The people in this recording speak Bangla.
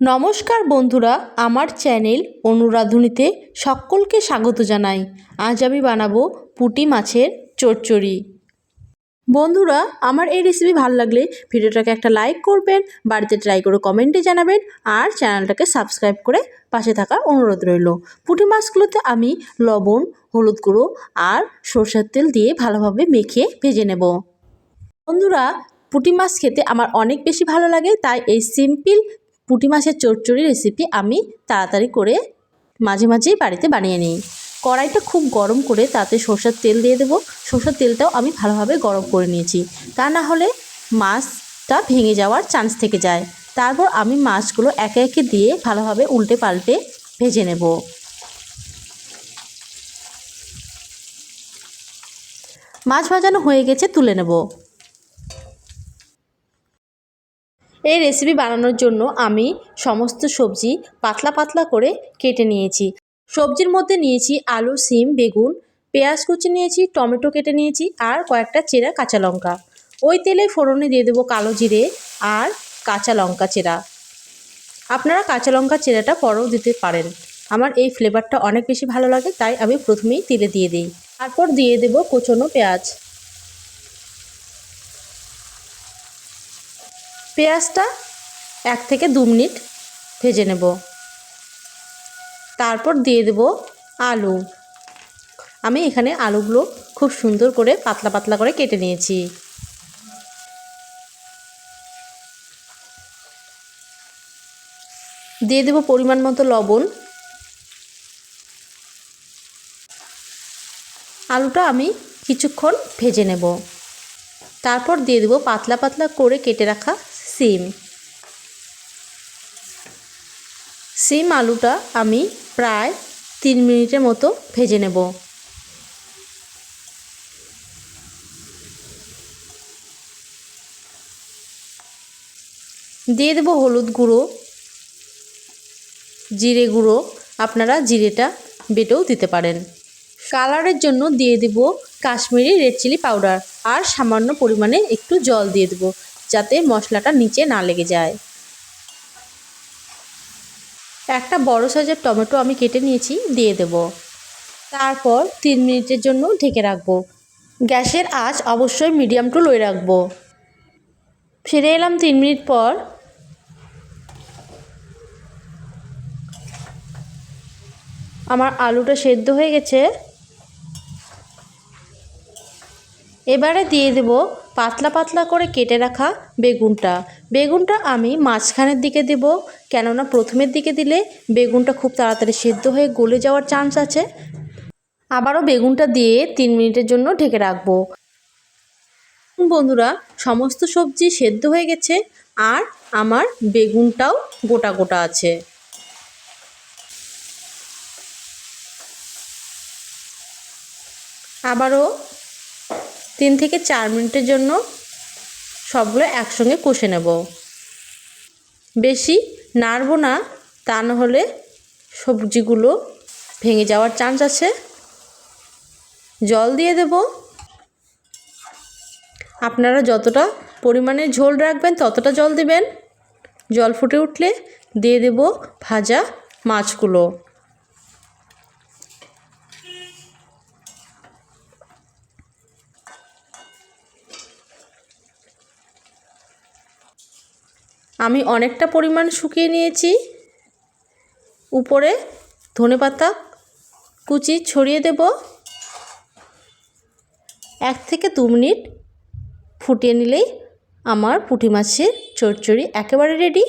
নমস্কার বন্ধুরা, আমার চ্যানেল অনুরাধুনিতে সকলকে স্বাগত জানাই। আজ আমি বানাবো পুঁটি মাছের চচ্চড়ি। বন্ধুরা, আমার এই রেসিপি ভালো লাগলে ভিডিওটাকে একটা লাইক করবেন, বাড়িতে ট্রাই করে কমেন্টে জানাবেন, আর চ্যানেলটাকে সাবস্ক্রাইব করে পাশে থাকার অনুরোধ রইল। পুঁটি মাছগুলোতে আমি লবণ, হলুদ গুঁড়ো আর সরষের তেল দিয়ে ভালোভাবে মেখে ভেজে নেব। বন্ধুরা, পুঁটি মাছ খেতে আমার অনেক বেশি ভালো লাগে, তাই এই সিম্পল পুঁটি মাছের চচ্চড়ি রেসিপি আমি তাড়াতাড়ি করে মাঝে মাঝেই বাড়িতে বানিয়ে নিই। কড়াইটা খুব গরম করে তাতে সরষের তেল দিয়ে দেবো। সরষের তেলটাও আমি ভালোভাবে গরম করে নিয়েছি। তা না হলে মাছটা ভেঙে যাওয়ার চান্স থেকে যায়। তারপর আমি মাছগুলো একে একে দিয়ে ভালোভাবে উল্টে পাল্টে ভেজে নেব। মাছ ভাজানো হয়ে গেছে তুলে নেব। এই রেসিপি বানানোর জন্য আমি সমস্ত সবজি পাতলা পাতলা করে কেটে নিয়েছি। সবজির মধ্যে নিয়েছি আলু, সিম, বেগুন, পেঁয়াজ কুচি নিয়েছি, টমেটো কেটে নিয়েছি আর কয়েকটা চেরা কাঁচা লঙ্কা। ওই তেলে ফোড়নে দিয়ে দেবো কালো জিরে আর কাঁচা লঙ্কা চেরা। আপনারা কাঁচা লঙ্কা চেরাটা পরেও দিতে পারেন। আমার এই ফ্লেভারটা অনেক বেশি ভালো লাগে, তাই আমি প্রথমেই তেলে দিয়ে দিই। তারপর দিয়ে দেবো কোচনো পেঁয়াজ। পেঁয়াজটা এক থেকে দু মিনিট ভেজে নেব। তারপর দিয়ে দেব আলু। আমি এখানে আলুগুলো খুব সুন্দর করে পাতলা পাতলা করে কেটে নিয়েছি। দিয়ে দেব পরিমাণ মতো লবণ। আলুটা আমি কিছুক্ষণ ভেজে নেব। তারপর দিয়ে দেবো পাতলা পাতলা করে কেটে রাখা সিম। সিম আলুটা আমি প্রায় তিন মিনিটের মতো ভেজে নেব। দিয়ে দেবো হলুদ গুঁড়ো, জিরে গুঁড়ো, আপনারা জিরেটা বেটেও দিতে পারেন। কালারের জন্য দিয়ে দেব কাশ্মীরি রেড চিলি পাউডার আর সামান্য পরিমাণে একটু জল দিয়ে দেবো। যাতে মশলাটা নিচে না লেগে যায়। একটা বড় সাইজের টমেটো আমি কেটে নিয়েছি, দিয়ে দেব। তারপর তিন মিনিটের জন্য ঢেকে রাখব। গ্যাসের আঁচ অবশ্যই মিডিয়াম টু লোয়ে রাখব। ফিরে এলাম তিন মিনিট পর। আমার আলুটা সেদ্ধ হয়ে গেছে। এবারে দিয়ে দেব পাতলা পাতলা করে কেটে রাখা বেগুনটা। বেগুনটা আমি মাঝখানের দিকে দেব, কেননা প্রথমের দিকে দিলে বেগুনটা খুব তাড়াতাড়ি সেদ্ধ হয়ে গলে যাওয়ার চান্স আছে। আবারও বেগুনটা দিয়ে তিন মিনিটের জন্য ঢেকে রাখব। বন্ধুরা, সমস্ত সবজি সেদ্ধ হয়ে গেছে আর আমার বেগুনটাও গোটা গোটা আছে। আবারও তিন থেকে চার মিনিটের জন্য সবগুলো একসঙ্গে কষে নেব। বেশি নাড়বো না, তা না হলে সবজিগুলো ভেঙে যাওয়ার চান্স আছে। জল দিয়ে দেব। আপনারা যতটা পরিমাণে ঝোল রাখবেন ততটা জল দিবেন। জল ফুটে উঠলে দিয়ে দেব ভাজা মাছগুলো। আমি অনেকটা পরিমাণ শুকিয়ে নিয়েছি। উপরে ধনেপাতা কুচি ছড়িয়ে দেব। এক থেকে দু মিনিট ফুটিয়ে নিলেই আমার পুঁটি মাছের চড়চড়ি একেবারে রেডি